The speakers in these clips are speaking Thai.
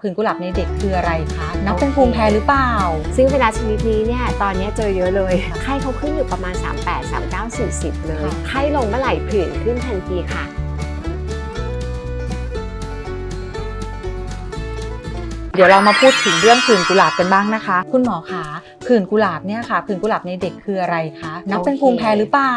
ผื่นกุหลาบในเด็กคืออะไรคะนับเป็นภูมิแพ้หรือเปล่า ซึ่งเวลาชนิดนี้เนี่ยตอนนี้เจอเยอะเลยไข้เขาขึ้นอยู่ประมาณ 38 39 40 เลยค่ะไข้ลงเมื่อไหร่ผื่นขึ้นทันทีค่ะ ดี๋ยวเรามาพูดถึงเรื่องผื่นกุหลาบกันบ้างนะคะ คุณหมอคะผื่นกุหลาบเนี่ยค่ะผื่นกุหลาบในเด็กคืออะไรคะนับเป็นโอเคภูมิแพ้หรือเปล่า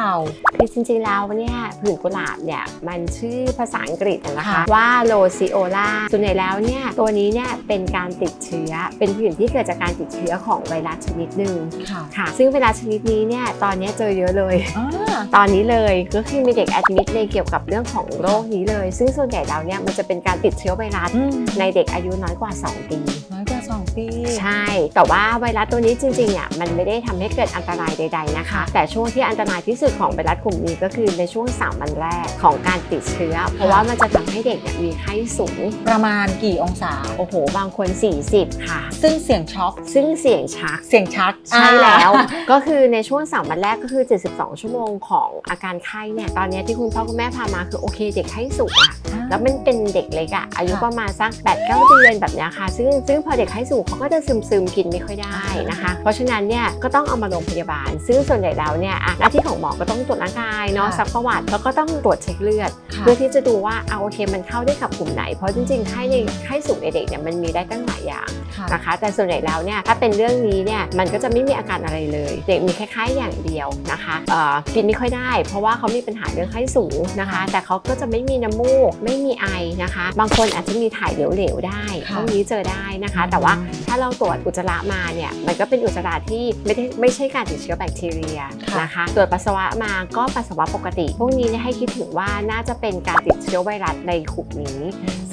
คือจริงๆแล้วเนี่ยผื่นกุหลาบเนี่ยมันชื่อภาษาอังกฤษนะคะค่ะว่าโลซิโอลาส่วนใหญ่แล้วเนี่ยตัวนี้เนี่ยเป็นการติดเชื้อ เป็นผื่นที่เกิดจากการติดเชื้อของไวรัสชนิดหนึ่งค่ะค่ะซึ่งไวรัสชนิดนี้เนี่ยตอนนี้เจอเยอะเลยอ่าตอนนี้เลยก็คือมีเด็กแอดมิดในเกี่ยวกับเรื่องของโรคนี้เลย ซึ่งส่วนใหญ่แล้วเนี่ยมันจะเป็นการติดเชื้อไวรัสอืมในเด็กอายุน้อยกว่า 2 ปีน้อยกว่าสองปี ใช่ แต่ว่าไวรัสตัวนี้จริงๆอะมันไม่ได้ทำให้เกิดอันตรายใด ๆนะคะ แต่ช่วงที่อันตรายที่สุดของไวรัสกลุ่มนี้ก็คือในช่วง 3 วันแรกของการติดเชื้อ เพราะว่ามันจะทำให้เด็กเนี่ยมีไข้สูง ประมาณกี่องศา โอ้โห บางคน 40 ค่ะ ซึ่งเสียงช็อก ซึ่งเสี่ยงชัก เสียงชัก ใช่แล้วอ่าก็คือในช่วง 3 วันแรกก็คือ 72 ชั่วโมงของอาการไข้เนี่ย ตอนเนี้ยที่คุณพ่อคุณแม่พามาคือโอเค เด็กไข้สูงอะแล้วมันเป็นเด็กเล็กอะอายุค่ะประมาณสัก8 9เดือนแบบเนี้ยค่ะ ซึ่งซึ่งพอเด็กไข้สูงเขาก็จะซึมซึมๆกินไม่ค่อยได้นะคะ เพราะฉะนั้นเนี่ยก็ต้องเอามาโรงพยาบาล ซึ่งส่วนใหญ่แล้วเนี่ยอะหน้าที่ของหมอก็ต้องตรวจร่างกายเนาะค่ะซักประวัติแล้วก็ต้องตรวจเช็คเลือดค่ะเพื่อที่จะดูว่าเอาโอเคมันเข้าได้กับกลุ่มไหน เพราะจริงๆไข้ในไข้สูงในเด็กเนี่ยมันมีได้ตั้งหลายอย่างค่ะนะคะ แต่ส่วนใหญ่แล้วเนี่ยถ้าเป็นเรื่องนี้เนี่ยมันก็จะไม่มีอาการอะไรเลย เด็กมีคล้ายๆอย่างเดียวนะคะเอ่อกินไม่ค่อยได้ เพราะว่าเขามีปัญหาเรื่องไข้สูงนะคะ แต่เขาก็จะไม่มีน้ำมูกไม่มีไอนะคะ บางคนอาจจะมีถ่ายเหลวๆได้ค่ะพวกนี้เจอได้นะคะแต่ว่าถ้าเราตรวจอุจจาระมาเนี่ยมันก็เป็นอุจจาระที่ไม่ได้ไม่ใช่การติดเชื้อแบคทีเรียค่ะนะคะตรวจปัสสาวะมาก็ปัสสาวะปกติ พวกนี้เนี่ยให้คิดถึงว่าน่าจะเป็นการติดเชื้อไวรัสในกลุ่มนี้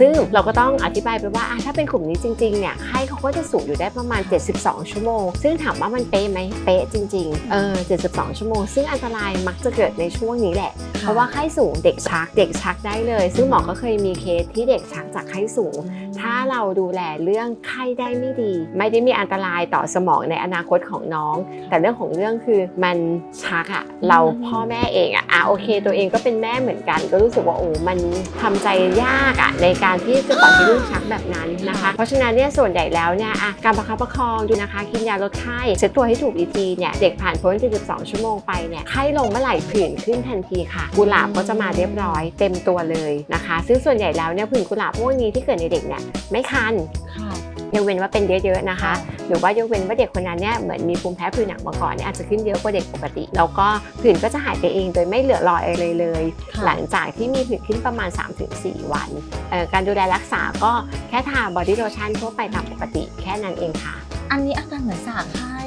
ซึ่งเราก็ต้องอธิบายไปว่าอะถ้าเป็นกลุ่มนี้จริงๆเนี่ยไข้เขาก็จะสูงอยู่ได้ประมาณ 72 ชั่วโมง ซึ่งถามว่ามันเป๊ะไหมเป๊ะจริงๆเออ72 ชั่วโมง ซึ่งอันตรายมักจะเกิดในช่วงนี้แหละ เพราะว่าไข้สูงเด็กชักเด็กชักได้เลย ซึ่งหมอก็เคยมีเคสที่เด็กชักจากไข้สูง ถ้าเราดูแลเรื่องไข้ได้ไม่ดี ไม่ได้มีอันตรายต่อสมองในอนาคตของน้อง แต่เรื่องของเรื่องคือมันชักอะเราพ่อแม่เองอะอะโอเค ตัวเองก็เป็นแม่เหมือนกัน ก็รู้สึกว่าโอ้มันทำใจยากอะในการที่จะปล่อยให้ลูกชักแบบนั้นนะคะ เพราะฉะนั้นเนี่ยส่วนใหญ่แล้วเนี่ยอะการประคับประคองดูนะคะกินยาลดไข้เช็ดตัวให้ถูกวิธีเนี่ยเด็กผ่านพ้น 72 ชั่วโมงไปเนี่ยไข้ลงเมื่อไหร่ผื่นขึ้นทันทีค่ะ กุหลาบก็จะมาเรียบร้อยเต็มตัวเลยนะคะ ซึ่งส่วนใหญ่แล้วเนี่ยผื่นกุหลาบพวกนี้ที่เกิดในเด็กเนี่ยไม่คันค่ะยกเว้นว่าเป็นเยอะๆนะคะ หรือว่ายกเว้นว่าเด็กคนนั้นเนี่ยเหมือนมีภูมิแพ้ผื่นหนังมาก่อนเนี่ยอาจจะขึ้นเยอะกว่าเด็กปกติ แล้วก็ผื่นก็จะหายไปเองโดยไม่เหลือรอยอะไรเลยค่ะหลังจากที่มีผื่นขึ้นประมาณ 3-4 วันเอ่อการดูแลรักษาก็แค่ทาบอดี้โลชั่นทั่วไปตามปกติแค่นั้นเองค่ะ อันนี้อาการเหมือนสาไข้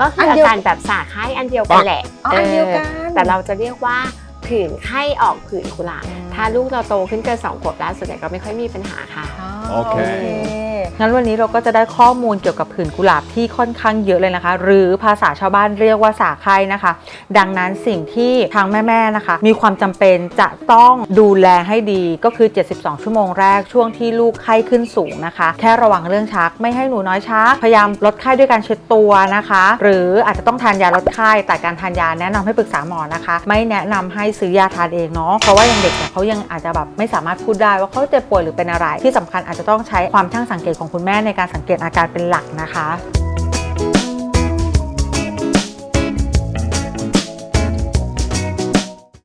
ก็คืออันอาเดียวการแบบสาไข้อันเดียวกันแหละอ๋ออันเดียวกันออแต่เราจะเรียกว่าผื่นไข้ออกผื่นกุหลาบถ้าลูกเราโตขึ้นเกินสองขวบแล้วส่วนใหญ่ก็ไม่ค่อยมีปัญหาค่ะ Okay. งั้นวันนี้เราก็จะได้ข้อมูลเกี่ยวกับผื่นกุหลาบที่ค่อนข้างเยอะเลยนะคะ หรือภาษาชาวบ้านเรียกว่าสาไข้นะคะ ดังนั้นสิ่งที่ทางแม่ๆนะคะ มีความจำเป็นจะต้องดูแลให้ดีก็คือ 72 ชั่วโมงแรกช่วงที่ลูกไข้ขึ้นสูงนะคะ แค่ระวังเรื่องชักไม่ให้หนูน้อยชัก พยายามลดไข้ด้วยการเช็ดตัวนะคะ หรืออาจจะต้องทานยาลดไข้แต่การทานยาแนะนำให้ปรึกษาหมอนะคะ ไม่แนะนำให้ซื้อยาทานเองเนาะเพราะว่ายังเด็กเนี่ยเขายังอาจจะแบบไม่สามารถพูดได้ว่าเขาเจ็บป่วยหรือเป็นอะไร ที่สำคัญอาจจะต้องใช้ความช่างสังเกตของคุณแม่ในการสังเกตอาการเป็นหลักนะคะ